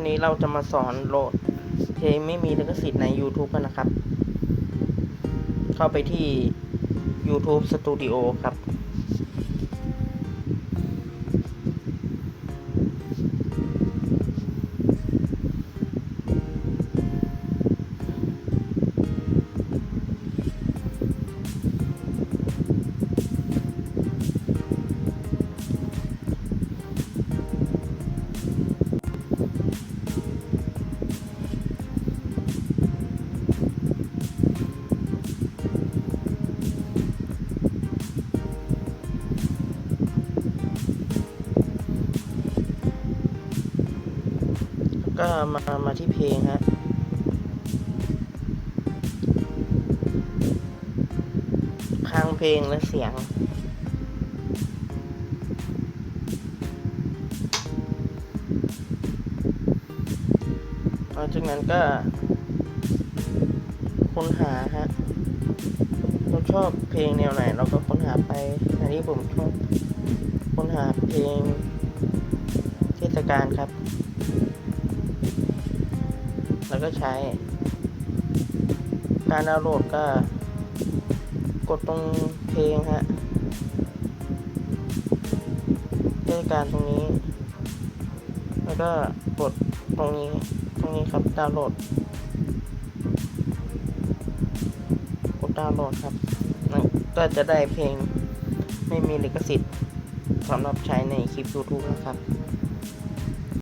วันนี้เราจะมาสอนโหลดเพลงไม่มีลิขสิทธิ์ใน YouTube กันนะครับ เข้าไปที่ YouTube Studio ครับ ก็มามาที่เพลงฮะค้างเพลงและเสียงหลังจากนั้นก็ค้นหาฮะเราชอบเพลงแนวไหน เราก็ค้นหาไป อันนี้ผมชอบค้นหาเพลงเทศกาลครับ แล้วก็ใช้ การดาวน์โหลดก็ กดตรงเพลงฮะเทศกาลตรงนี้ แล้วก็กดตรงนี้ตรงนี้ครับดาวน์โหลด กดดาวน์โหลดครับก็จะได้เพลงไม่มีลิขสิทธิ์สำหรับใช้ในคลิป YouTube นะครับ